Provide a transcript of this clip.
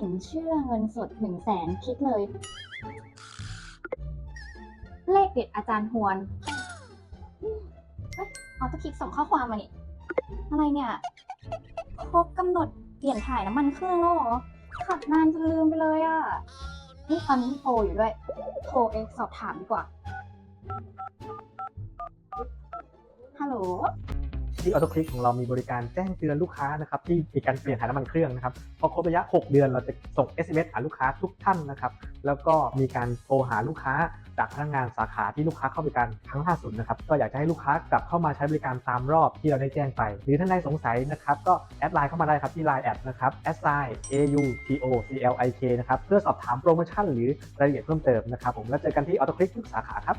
สินเชื่อเงินสด1นึ่งแสนคลิกเลย เลขเด็ดอาจารย์ฮวนอืมเอ้ยออโต้คลิกส่งข้อความมานี่ อะไรเนี่ยครบกำหนดเปลี่ยนถ่ายน้ำมันเครื่องแล้วเหรอ ขับนานจนลืมไปเลยอะ่ะ นี่ตอนนี้โทรอยู่ด้วย โทรเองสอบถามดีกว่า ฮัลโหล ที่ออโต้คลิกของเรามีบริการแจ้งเตือนลูกค้านะครับที่มีการเปลี่ยนถ่ายน้ำมันเครื่องนะครับพอครบระยะ 6 เดือนเราจะส่ง SMS หาลูกค้าทุกท่านนะครับแล้วก็มีการโทรหาลูกค้าจากพนักงานสาขาที่ลูกค้าเข้าบริการครั้งล่าสุดนะครับก็อยากจะให้ลูกค้ากลับเข้ามาใช้บริการตามรอบที่เราได้แจ้งไป หรือท่านใดสงสัยนะครับก็แอดไลน์เข้ามาได้ครับที่ Line แอดนะครับแอดไซ A U T O C L I K นะครับเพื่อสอบถามโปรโมชั่นหรือรายละเอียดเพิ่มเติมนะครับผมแล้วเจอกันที่ออโต้คลิกทุกสาขาครับ